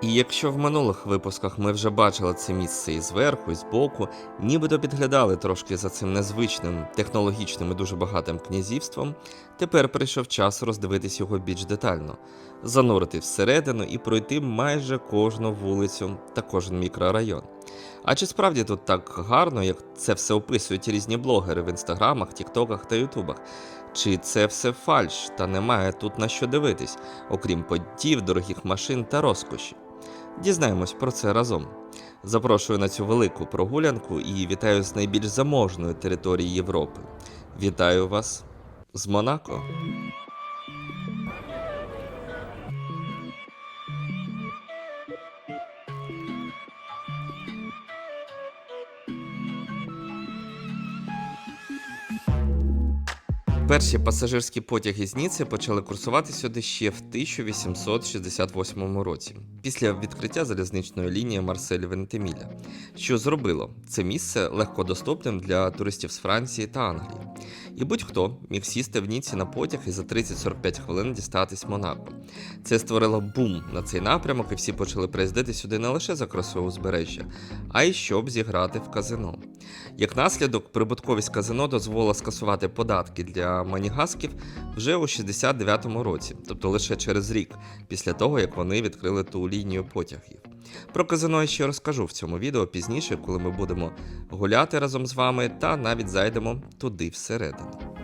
І якщо в минулих випусках ми вже бачили це місце і зверху, і збоку, нібито підглядали трошки за цим незвичним, технологічним і дуже багатим князівством, тепер прийшов час роздивитись його більш детально, занурити всередину і пройти майже кожну вулицю та кожен мікрорайон. А чи справді тут так гарно, як це все описують різні блогери в інстаграмах, тіктоках та ютубах? Чи це все фальш та немає тут на що дивитись, окрім подів, дорогих машин та розкоші? Дізнаємось про це разом. Запрошую на цю велику прогулянку і вітаю з найбільш заможної території Європи. Вітаю вас з Монако. Перші пасажирські потяги з Ніци почали курсувати сюди ще в 1868 році, після відкриття залізничної лінії Марсель Вентеміля, що зробило це місце легкодоступним для туристів з Франції та Англії. І будь-хто міг сісти в Ніці на потяг і за 30-45 хвилин дістатись Монако. Це створило бум на цей напрямок, і всі почали приїздити сюди не лише за красою узбережжя, а й щоб зіграти в казино. Як наслідок, прибутковість казино дозволила скасувати податки для манігасків вже у 69-му році, тобто лише через рік після того, як вони відкрили ту лінію потягів. Про казино я ще розкажу в цьому відео пізніше, коли ми будемо гуляти разом з вами та навіть зайдемо туди всередину.